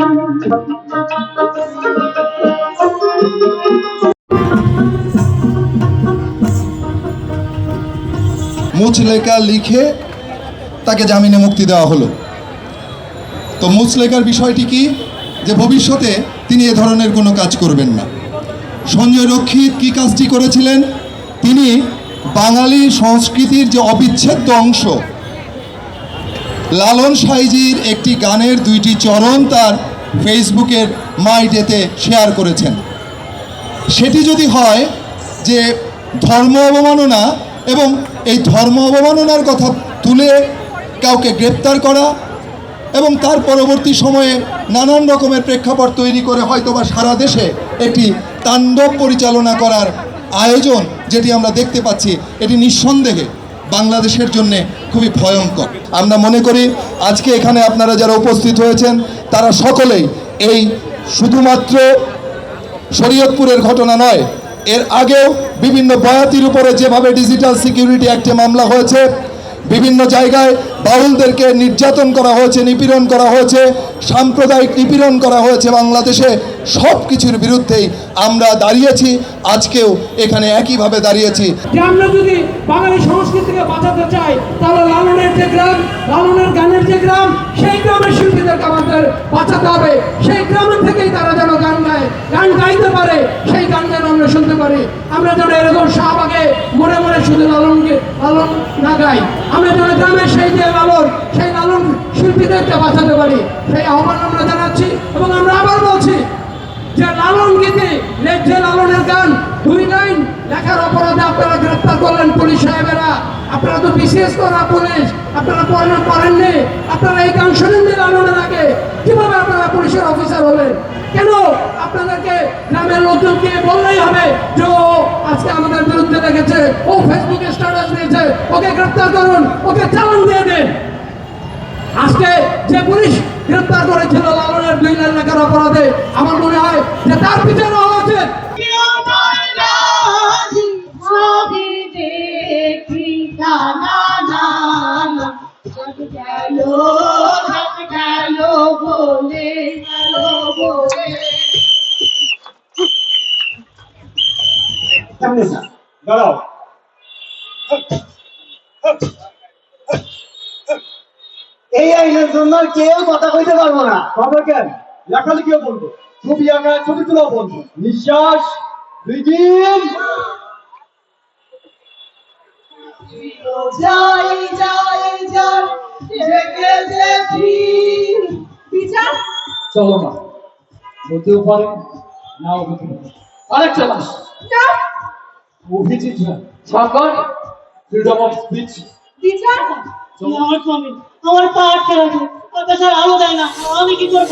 মুচলেখা লিখে তাকে জামিনে মুক্তি দেওয়া হলো। তো মুচলেখার বিষয়টি কি? যে ভবিষ্যতে তিনি এ ধরনের কোনো কাজ করবেন না। সঞ্জয় রক্ষিত কি কাজটি করেছিলেন? তিনি বাঙালি সংস্কৃতির যে অবিচ্ছেদ্য অংশ, লালন সাইজির একটি গানের দুইটি চরণ তার ফেসবুকের মাই শেয়ার করেছেন। সেটি যদি হয় যে ধর্ম অবমাননা এবং এই ধর্ম অবমাননার কথা তুলে কাউকে গ্রেপ্তার করা এবং তার পরবর্তী সময়ে নানান রকমের প্রেক্ষাপট তৈরি করে হয়তোবা সারা দেশে একটি তাণ্ডব পরিচালনা করার আয়োজন যেটি আমরা দেখতে পাচ্ছি, এটি নিঃসন্দেহে বাংলাদেশের জন্য খুবই ভয়ঙ্কর। আমরা মনে করি আজকে এখানে আপনারা যারা উপস্থিত হয়েছেন, তারা সকলেই এই শুধুমাত্র শরীয়তপুরের ঘটনা নয়, এর আগেও বিভিন্ন বয়াতির উপরে যেভাবে ডিজিটাল সিকিউরিটি অ্যাক্টে মামলা হয়েছে, বিভিন্ন জায়গায় বাউলদেরকে নির্যাতন করা হয়েছে, নিপীড়ন করা হয়েছে, সাম্প্রদায়িক নিপীড়ন করা হয়েছে বাংলাদেশে সব কিছুর বিরুদ্ধেই আমরা দাঁড়িয়েছি, আজকেও এখানে একইভাবে দাঁড়িয়েছি। আমরা যদি বাঙালি সংস্কৃতিকে বাঁচাতে চাই, তাহলে লালনের যে গ্রাম, লালনের গানের যে গ্রাম, সেই গ্রামের শিল্পীদেরকে আমাদের বাঁচাতে হবে। সেই গ্রামের থেকেই তারা যেন গান গায়, গান গাইতে পারে, সেই গান যেন আমরা শুনতে পারি। আমরা যেন এরকম শাহবাগে মনে মনে শুধু লালনকে, লালন না গাই। আমরা যেন গ্রামের সেই যে লালন, সেই লালন শিল্পীদেরকে বাঁচাতে পারি। সেই আহ্বান আমরা জানাচ্ছি এবং আমরা আবার বলছি যে লালন গীতি যে লালনের গান। দুই লাইন লেখার অপরাধে আপনারা গ্রেপ্তার করলেন পুলিশ সাহেবেরা। আপনারা তো বিশেষ করা পুলিশ, আপনারা পড়েন পড়েননি, আপনারা এই শোনেননি লালনের আগে। কীভাবে আপনারা পুলিশের অফিসার হলেন? কেন আপনাদেরকে গ্রামের লোকজনকে বললেই হবে যে, ও, আজকে আমাদের বিরুদ্ধে লেগেছে, ও ফেসবুকে স্ট্যাটাস দিয়েছে, ওকে গ্রেপ্তার করুন, ওকে চালান দিয়ে দেন। আজকে যে পুলিশ গ্রেপ্তার করেছিল লালনের দুই লাখ টাকার অপরাধে, আমার মনে হয় যে তার পিছনে হওয়া উচিত। এই আইনের জন্য কেউ কথা কইতে পারব না তবে কেন লেখালেখিও বলব ছবি আঁকা ছবি তুলেও বলব নিঃশ্বাস begin যাই যাই যাই জেগে দেখি। বিচার। চলো না হতেও পারে নাও হতে পারে। আরেকটা মাস। না Abhijit Sarkar freedom of speech বিচার। আমার স্বামী আমার পা আটকে আছে আকাশের আলো দেয় না। আমি কি করব?